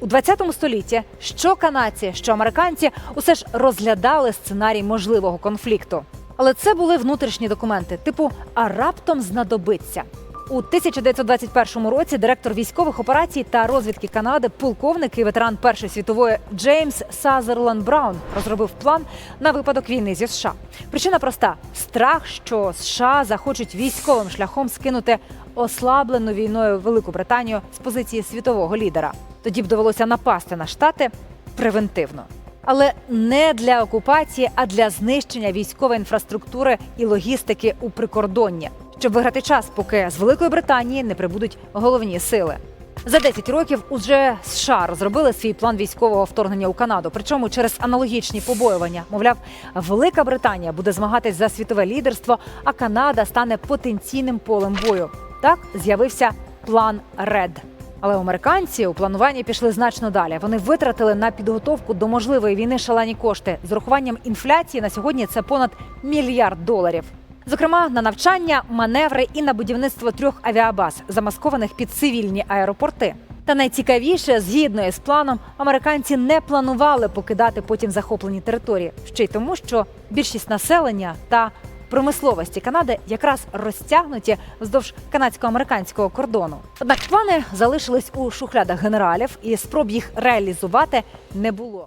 У 20 столітті що канадці, що американці усе ж розглядали сценарій можливого конфлікту. Але це були внутрішні документи, типу а раптом знадобиться. У 1921 році директор військових операцій та розвідки Канади, полковник і ветеран Першої світової Джеймс Сазерланд Браун розробив план на випадок війни зі США. Причина проста: страх, що США захочуть військовим шляхом скинути ослаблену війною Велику Британію з позиції світового лідера. Тоді б довелося напасти на штати превентивно. Але не для окупації, а для знищення військової інфраструктури і логістики у прикордонні, щоб виграти час, поки з Великої Британії не прибудуть головні сили. За 10 років уже США розробили свій план військового вторгнення у Канаду. Причому через аналогічні побоювання. Мовляв, Велика Британія буде змагатись за світове лідерство, а Канада стане потенційним полем бою. Так з'явився план РЕД. Але американці у плануванні пішли значно далі. Вони витратили на підготовку до можливої війни шалені кошти. З урахуванням інфляції на сьогодні це понад мільярд доларів. Зокрема, на навчання, маневри і на будівництво трьох авіабаз, замаскованих під цивільні аеропорти. Та найцікавіше, згідно із планом, американці не планували покидати потім захоплені території, ще й тому, що більшість населення та промисловості Канади якраз розтягнуті вздовж канадсько-американського кордону. Однак плани залишились у шухлядах генералів, і спроб їх реалізувати не було.